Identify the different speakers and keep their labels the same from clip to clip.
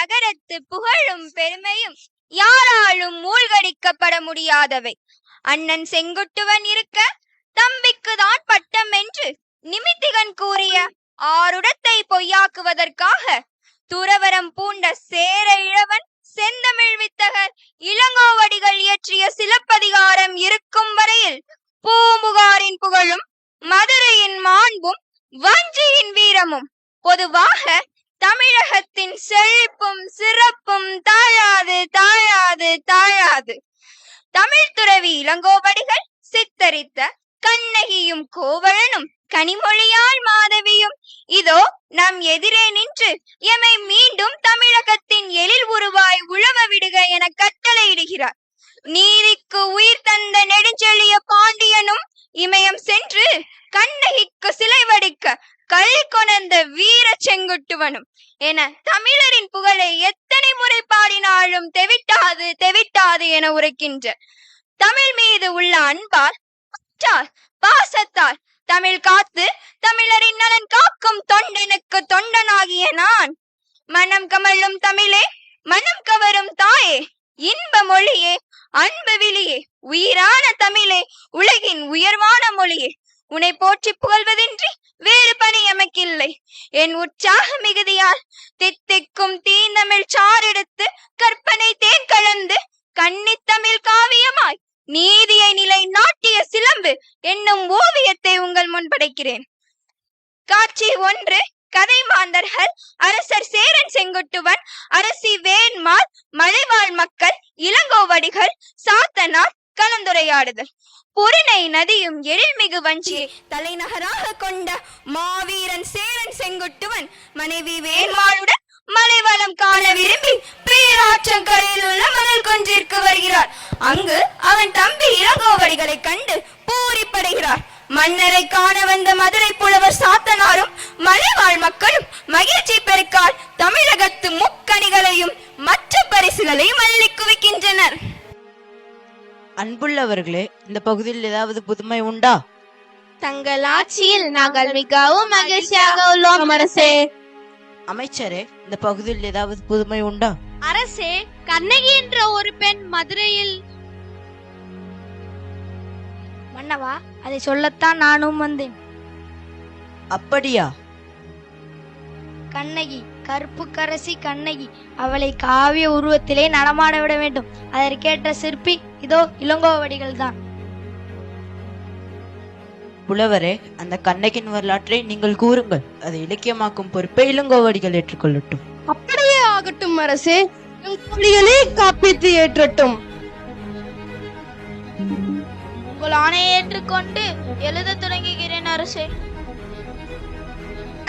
Speaker 1: நகரத்து புகழும் பெருமையும் யாராலும் மூழ்கடிக்கப்பட முடியாதவை. அண்ணன் செங்குட்டுவன் இருக்க தம்பிக்கு தான் பட்டம் என்று நிமித்திகன் கூறிய ஆருடத்தை பொய்யாக்குவதற்காக துறவரம் பூண்ட சேர இழவன் செந்தமிழ் வித்தகர் இளங்கோவடிகள் இயற்றிய சிலப்பதிகாரம் இருக்கும் வரையில் பூமுகாரின் புகழும் மதுரையின் மாண்பும் வஞ்சியின் வீரமும். பொதுவாக தமிழகத்தின் செழிப்பும் சிறப்பும் தாழாது தாழாது தாழாது தமிழ் துறவி இளங்கோவடிகள் சித்தரித்த கண்ணகியும் கோவலனும் கனிமொழியால் மாதவியும். இதோ நம் எதிரே நின்று எமை மீண்டும் தமிழகத்தின் எழில் உருவாய் உழவ விடுக என கட்டளையிடுகிறார். நீதிக்கு உயிர் தந்த நெடுஞ்செழிய பாண்டியனும் இமயம் சென்று கண்ணகிக்கு சிலை வடிக்க கள்ளி கொணர்ந்த வீர செங்குட்டுவனும். என தமிழரின் புகழை எத்தனை முறை பாடினாலும் தெவிட்டாது தெவிட்டாது என உரைக்கின்ற தமிழ் மீது உள்ள அன்பால் பாசத்தால் தமிழ் காத்து தமிழரின் நலன் காக்கும் தொண்டனுக்கு தொண்டனாகிய நான். மனம் கமழும் தமிழே மனம் கவரும் தாயே இன்ப மொழியே அன்பு விழியே உயிரான தமிழே உலகின் உயர்வான மொழியே. உன்னை போற்றி புகழ்வதின்றி வேறு பணி எமக்கில்லை. என் உற்சாக மிகுதியால் தித்திக்கும் தீந்தமிழ் சாரெடுத்து கற்பனை தேன் கலந்து கன்னித்தமிழ் காவியமாய் நீதியை நிலை நாட்டிய சிலம்பு என்னும் ஓவியத்தை உங்கள் முன் படைக்கிறேன். காட்சி ஒன்று கதை மாந்தர்கள் அரசர் சேரன் செங்குட்டுவன் அரசி வேண்மாள் மலைவாழ் மக்கள் இளங்கோவடிகள் சாத்தனார் கலந்துரையாடுதல். பொருணை நதியும் எழில்மிகு வஞ்சியை தலைநகராக கொண்ட மாவீரன் சேரன் செங்குட்டுவன் மனைவி வேண்மாளுடன் மலைவளம் காண விரும்பி பேராற்றங்கரையில் உள்ள மணல் கொன்றிற்கு வருகிறார். அங்கு அவன் தம்பி இளங்கோவடிகளை கண்டு பூரிப்படைகிறார். மன்னரை காண வந்த மதுரை புலவர் சாத்தனாரும் மலைவாழ் மக்களும் மகிழ்ச்சி பெருக்கால் தமிழகத்து முக்கணிகளையும் மற்ற பரிசுகளையும் அள்ளி குவிக்கின்றனர்.
Speaker 2: அன்புள்ளவர்களே இந்த பகுதியில் ஏதாவது புதுமை உண்டா?
Speaker 3: தங்கள் ஆட்சியில் நாங்கள் மிகவும் மகிழ்ச்சியாக உள்ளோம் அரசே.
Speaker 2: அமைச்சரே இந்த பகுதியில் ஏதாவது புதுமை உண்டா?
Speaker 3: அரசே கண்ணகி என்ற ஒரு பெண் மதுரையில்.
Speaker 1: மன்னவா அதை சொல்லத்தான் நானும் வந்தேன்.
Speaker 2: அப்படியா?
Speaker 1: கண்ணகி கருப்பு கரசி கண்ணகி. அவளை காவிய உருவத்திலே நடமாட விட வேண்டும். அதற்கேற்ற சிற்பி இதோ இளங்கோவடிகள் தான்
Speaker 2: புலவரே அந்த கண்ணகின் வரலாற்றை நீங்கள் கூறுங்கள். அதை இலக்கியமாக்கும் பொறுப்பை இளங்கோவடிகள் ஏற்றுக்கொள்ளட்டும்.
Speaker 3: அப்படியே ஆகட்டும் அரசே. புலிகளே காப்பீட்டு ஏற்றட்டும்.
Speaker 1: உங்கள் ஆணையை ஏற்றுக்கொண்டு எழுத தொடங்குகிறேன் அரசே.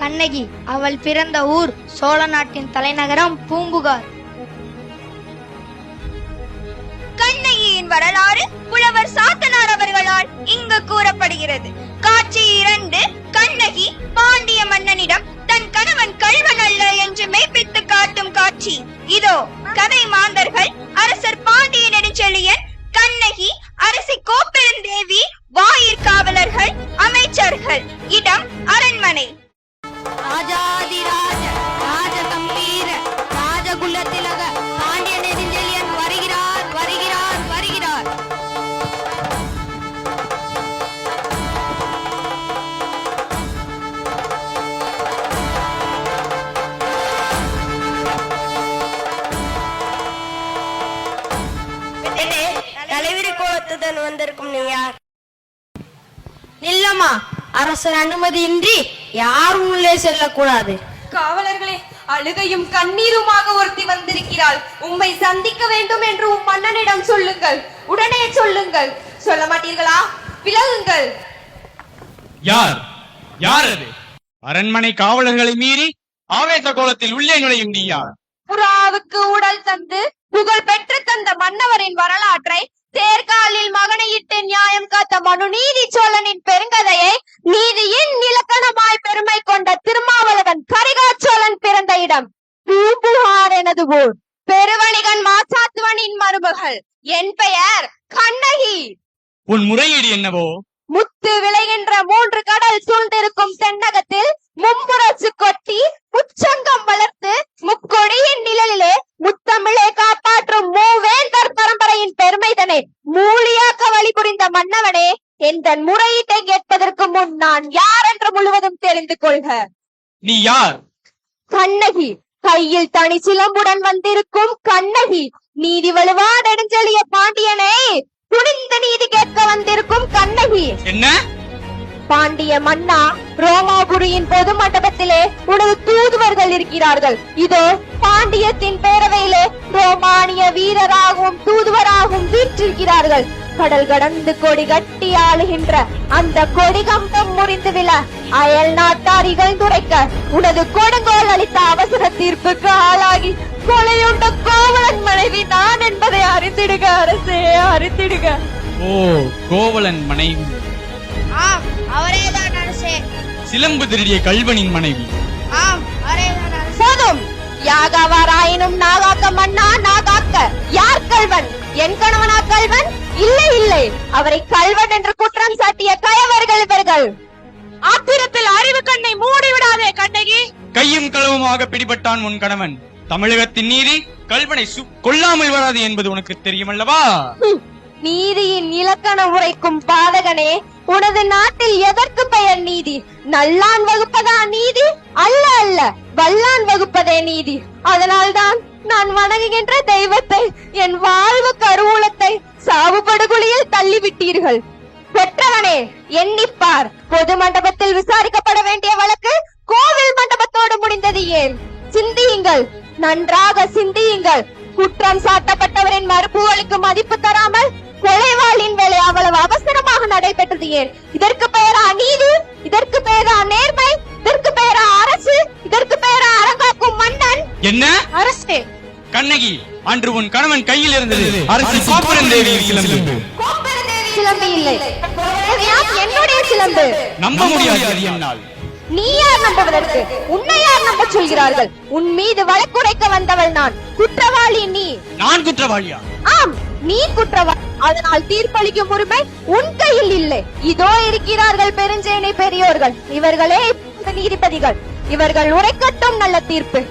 Speaker 1: கண்ணகி அவள் பிறந்த ஊர் சோழ நாட்டின் தலைநகரம் பூம்புகார் வரலாறு புலவர் சாத்தனார் அவர்களால் இங்கு கூறப்படுகிறது. காட்சி இரண்டு கண்ணகி பாண்டிய மன்னனிடம் தன் கணவன் கல்வன் அல்ல என்று மெய்ப்பித்து காட்டும் காட்சி. இதோ கதை மாந்தர்கள் அரசர் பாண்டிய நெடுஞ்செழியன் கண்ணகி அரசி கோப்பெருந்தேவி
Speaker 3: அரசர் அனுமதியின்றி யாரும் உள்ளே செல்லக்கூடாது?
Speaker 4: காவலர்களே அழுகையும் கண்ணீருமாக ஒருத்தி வந்திருக்கிறாள். உம்மை சந்திக்க வேண்டும் என்று உம் மன்னனிடம் சொல்லுங்கள். உடனே சொல்லுங்கள். சொல்ல மாட்டீர்களா? விலகுங்கள்.
Speaker 5: யார்? யார் அது? அரண்மனை காவலர்களை மீறி ஆவேச கோலத்தில் உள்ளே நுழையும் நீ யார்?
Speaker 4: புறாவுக்கு உடல் தந்து புகழ் பெற்று தந்த மன்னவரின் வரலாற்றை தேர்காலில் மகனையிட்டு நியாயம் காத்த மனுநீதி சோழனின் பெருங்கதையை நீதியின் இலக்கணமாய் பெருமை கொண்ட திருமாவளவன் கரிகாச்சோழன் பிறந்த இடம். பூம்புகார் எனது ஊர். பெருவணிகன் மாசாத்துவனின் மருமகள். என் பெயர் கண்ணகி.
Speaker 5: உன் முறையீடு என்னவோ?
Speaker 4: முத்து விளைகின்ற மூன்று கடல் சூழ்ந்திருக்கும் தென்னகத்தில் மும்முரசு கொட்டி முச்சங்கம் வளர்த்து முக்கொடியின் நிழலிலே தன் முறையீட்டை கேட்பதற்கு முன் நான் யார் என்று முழுவதும் தெரிந்து கொள்க.
Speaker 5: நீ யார்?
Speaker 4: கண்ணகி கையில் தனி சிலம்புடன் வந்திருக்கும் கண்ணகி நீதி வலுவா நெடுஞ்செழிய பாண்டியனை துணிந்த நீதி கேட்க வந்திருக்கும் கண்ணகி.
Speaker 5: என்ன?
Speaker 4: பாண்டிய மன்னா ரோமாபுரியின் பொது மண்டபத்திலே உனது தூதுவர்கள் இருக்கிறார்கள். இதோ பாண்டியத்தின் பேரவையிலே ரோமானிய வீரராகவும் தூதுவராகவும் வீற்றிருக்கிறார்கள். கடல் கடந்து கொடி கட்டி ஆளுகின்ற அந்த கொடி கம்பம் முறிந்து விழ அயல் நாட்டார் இகழ்ந்துரைக்க உனது கொடுங்கோல் அளித்த அவசர தீர்ப்புக்கு ஆளாகி கொலையுண்ட கோவலன் மனைவி நான் என்பதை அறிந்திடுக அரசே அறிந்திடுக.
Speaker 5: ஓ கோவலன் மனைவி.
Speaker 1: ஆம் அவரேதான் அரசே.
Speaker 5: சிலம்பு திருடிய கல்வனின் மனைவி.
Speaker 1: ஆம் அவரேதான்
Speaker 4: போதும். யாகாவாராயினும் நாகாக்க மன்னா நாகாக்க யார் கல்வன் என் கணவனா கல்வன்? இல்லை இல்லை. அவரை கல்வன் என்று குற்றம் சாட்டிய கயவர்கள் இவர்கள். ஆத்திரத்தில் அறிவு கண்ணை மூடிவிடாதே கண்ணகி.
Speaker 5: கையும் களவுமாக பிடிபட்டான் உன் கணவன். தமிழகத்தின் நீதி கல்வனை கொல்லாமல் வராது என்பது உனக்கு தெரியுமல்லவா?
Speaker 4: ஹம், நீதியின் இலக்கணம் உரைக்கும் பாதகனே உனது நாட்டில் எதற்கு பெயர் நீதி? நல்லான் வகுப்பதா நீதி? அல்ல அல்ல வல்லான் வகுப்பதே நீதி. அதனால்தான் நான் வணங்குகின்ற தெய்வத்தை என் வாழ்வு கருவூலத்தை சாவுபடுகொலியில் தள்ளிவிட்டீர்கள். பெற்றவனே எண்ணிப்பார். பொது மண்டபத்தில் விசாரிக்கப்பட வேண்டிய வழக்கு கோவில் மண்டபத்தோடு முடிந்தது ஏன்? சிந்தியுங்கள். நன்றாக சிந்தியுங்கள். குற்றம் சாட்டப்பட்டவரின் மறுப்புகளுக்கு மதிப்பு தராமல் கொலைவாளின் வேலை அவ்வளவு அவசரமாக நடைபெற்றது ஏன்? இதற்கு பெயரா நீதி இதற்கு பெயரா நேர்மை இதற்கு பெயரா அரசு இதற்கு பெயரா அரங்காக்கும் மன்னன்.
Speaker 5: என்ன?
Speaker 4: அரசே.
Speaker 5: கண்ணகி அன்று உன் கணவன் கையில் இருந்தது. அரசி கோபுரன் தேவியின் சிலம்பு
Speaker 4: சிலம்பு இல்லை. என்னுடைய சிலம்பு
Speaker 5: நம்ப முடியாது என்னால்
Speaker 4: நீ யார் நம்புவதற்கு? உன்னை யார் நம்ப சொல்கிறார்கள்? உன் மீது வழக்குரைக்க வந்தவள் நான். குற்றவாளி நீ.
Speaker 5: நான் குற்றவாளியா?
Speaker 4: ஆம் நீ குற்றவாளி. அதனால் தீர்ப்பளிக்கும் உரிமை உன் கையில் இல்லை. இதோ இருக்கிறார்கள் பெருஞ்சேனை பெரியோர்கள். இவர்களே நீதிபதிகள். இவர்கள் உரைக்கட்டும் நல்ல தீர்ப்பு.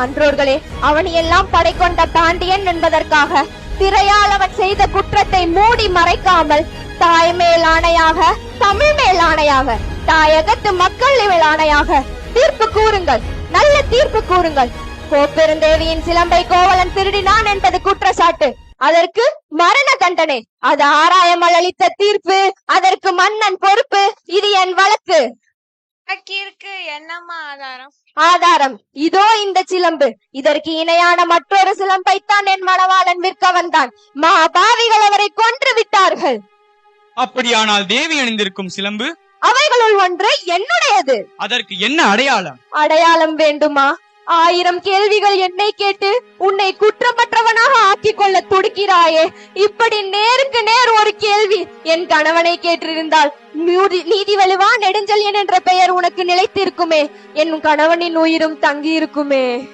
Speaker 4: ஆன்றோர்களே அவனையெல்லாம் படை கொண்ட பாண்டியன் என்பதற்காக திரையால் அவன் செய்த குற்றத்தை மூடி மறைக்காமல் தாய் மேல் ஆணையாக தமிழ் மேல் ஆணையாக தாயகத்து மக்கள் இவள் ஆணையாக. தீர்ப்பு கூறுங்கள். நல்ல தீர்ப்பு கூறுங்கள். கோப்பெருந்தேவியின் சிலம்பை கோவலன் திருடினான் என்பது குற்றச்சாட்டு. அதற்கு மரண தண்டனை. அது ஆராயமல் அளித்த தீர்ப்பு. அதற்கு மன்னன் பொறுப்பு. இது என் வழக்கு.
Speaker 3: வழக்கிற்கு என்னம்மா ஆதாரம்?
Speaker 4: ஆதாரம். இதோ இந்த சிலம்பு. இதற்கு இணையான மற்றொரு சிலம்பைத்தான் என் மணவாளன் விற்க வந்தான். மகாபாவிகள் அவரை கொன்று விட்டார்கள்.
Speaker 5: அப்படியானால் தேவி அணிந்திருக்கும் சிலம்பு?
Speaker 4: அவைகளுள் ஒன்று என்னுடையது.
Speaker 5: அதற்கு என்ன அடையாளம்?
Speaker 4: அடையாளம் வேண்டுமா? ஆயிரம் கேள்விகள் என்னை கேட்டு உன்னை குற்றமற்றவனாக ஆக்கிக் கொள்ள துடிக்கிறாயே. இப்படி நேருக்கு நேர் ஒரு கேள்வி என் கணவனை கேட்டிருந்தால் நீதி வலுவா நெடுஞ்செழியன் என்ற பெயர் உனக்கு நிலைத்திருக்குமே. என் கணவனின் உயிரும் தங்கி இருக்குமே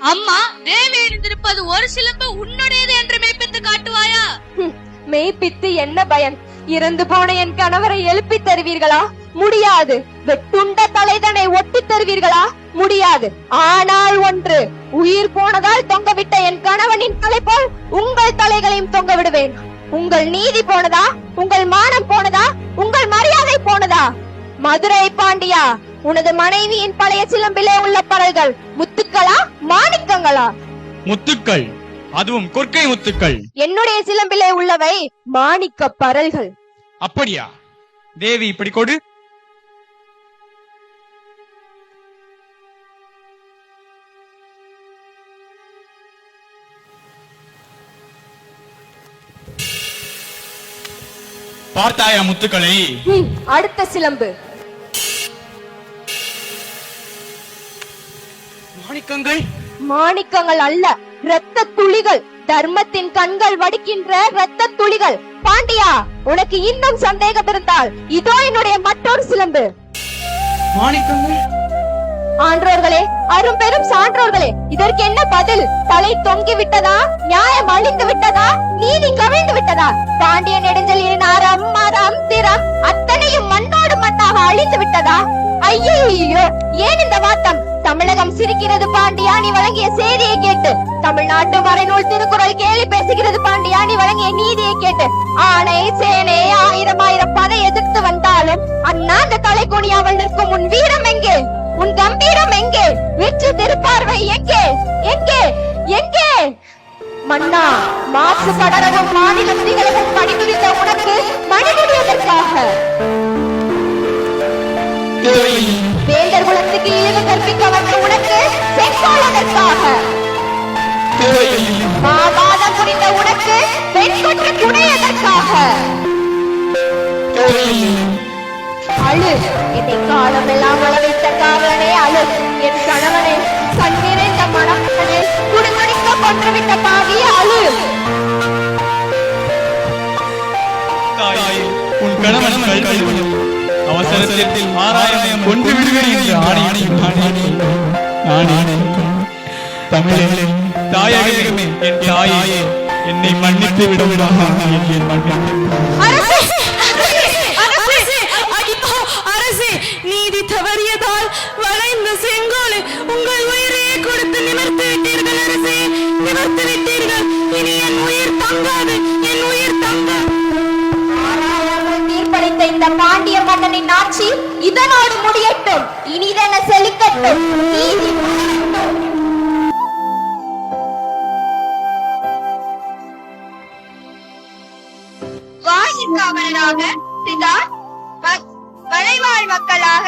Speaker 3: அம்மா தேவி எழுந்திருப்பது ஒரு சிலம்பு உன்னுடையது என்று மெய்ப்பித்து காட்டுவாயா?
Speaker 4: மெய்ப்பித்து என்ன பயன்? இறந்து போன என் கணவரை எழுப்பி தருவீர்களா? முடியாது. வெட்டுண்ட தலைதனை ஒட்டி தருவீர்களா? முடியாது. ஆனால் ஒன்று உயிர் போனதால் தொங்கவிட்ட என் கணவனின் தலை போல் உங்கள் தலைகளையும் தொங்க விடுவேன் உங்கள் நீதி போனதா? உங்கள் மானம் போனதா? உங்கள் மரியாதை போனதா? மதுரை பாண்டியா உனது மனைவியின் பழைய சிலம்பிலே உள்ள பறல்கள் முத்துக்களா? மாணிக்கங்களா?
Speaker 5: முத்துக்கள். அதுவும் கொற்கை முத்துக்கள்.
Speaker 4: என்னுடைய சிலம்பிலே உள்ளவை மாணிக்க பரல்கள்.
Speaker 5: அப்படியா? தேவி இப்படி கொடு. பார்த்தாயா முத்துக்களை?
Speaker 4: அடுத்த சிலம்பு.
Speaker 5: மாணிக்கங்கள்?
Speaker 4: மாணிக்கங்கள் அல்ல இரத்த துளிகள் தர்மத்தின் கண்கள் வடிக்கின்ற இரத்த துளிகள். பாண்டியா உனக்கு இன்னும் சந்தேகம் இருந்தால் இதோ என்னுடைய மற்றொரு சிலம்பு. ஆன்றோர்களே அரும்பெரும் சான்றோர்களே இதற்கு என்ன பதில்? தலை தொங்கி விட்டதா? நியாயம் அழிந்து விட்டதா? நீதி கவிழ்ந்து விட்டதா? பாண்டிய நெடுஞ்செழியனின் அறம் மரம் திறம் அத்தனையும் மண்ணோடு மண்ணாக அழிந்து விட்டதா? ஐயோ ஏன் இந்த வாட்டம் தமிழகம் சிரிக்கிறது பாண்டியா நீ வழங்கிய செய்தியை கேட்டு தமிழ்நாட்டு மறைநூல் திருக்குறள் கேலி பேசுகிறது பாண்டியாணி வழங்கிய நீதியை கேட்டு ஆணை சேனை ஆயிரம் ஆயிரம் பதை எதிர்த்து வந்தால் அண்ணா அந்த தலை குனியாமல் நிற்கும் உன் வீரம் எங்கே? உன் கம்பீரம் எங்கே? வெற்று திருப்பார்வை எங்கே? எங்கே? எங்கே? மன்னா மாசு படரவும் மாநிலம் திகழவும் பணிபுரிந்த உனக்கு மணிமுடி வேந்தர் குலத்துக்கு இழிவு கற்பிக்க வந்த உனக்கு செங்கோல் எதற்காக மாவாதம் புரிந்த உனக்கு பெண் கொற்ற துணை எதற்காக அழு. என்னை காலமெல்லாம் அளவைத்த காவலனே அழு. என் கணவனை கண்ணிறைந்த மணமகனை குடுகுடிக்க கொன்றுவிட்ட பாவிய அழு.
Speaker 5: உன் கணவன் அவசரத்தில் ஆராயம் கொண்டு விடுவேன் என்று ஆணையிட்டு நானே தமிழே தாயகமே என் தாயே என்னை மன்னித்து விடுவிடா என் மன்னித்து
Speaker 3: நீதி தவறியதால் வளைந்த செங்கோலை உங்கள் உயிரையே கொடுத்து நிமிர்த்து
Speaker 4: பாண்டிய ஆட்சி இதனோடு முடியட்டும். இனிதென செழிக்கட்டும். நீதி வாயிற்காவலராக மலைவாழ் மக்களாக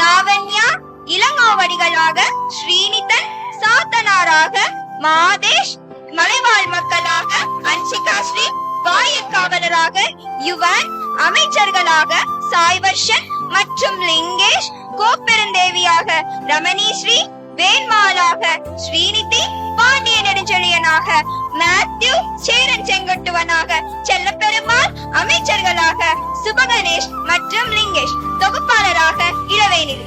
Speaker 4: லாவண்யா இளங்காவடிகளாக ஸ்ரீனிதன் சாத்தனாராக மாதேஷ் மலைவாழ் மக்களாக அன்சிகா ஸ்ரீ வாயிற்காவலராக யுவன் அமைச்சர்களாக சாய்வர்ஷன் மற்றும் லிங்கேஷ் கோப்பெருந்தேவியாக ரமணீஸ்ரீ வேண்மாளாக வேண்மாலாக ஸ்ரீநிதி பாண்டிய நெடுஞ்செழியனாக மேத்யூ சேரன் செங்கட்டுவனாக செல்லப்பெருமாள் அமைச்சர்களாக சுபகணேஷ் மற்றும் லிங்கேஷ் தொகுப்பாளராக இளவேனில்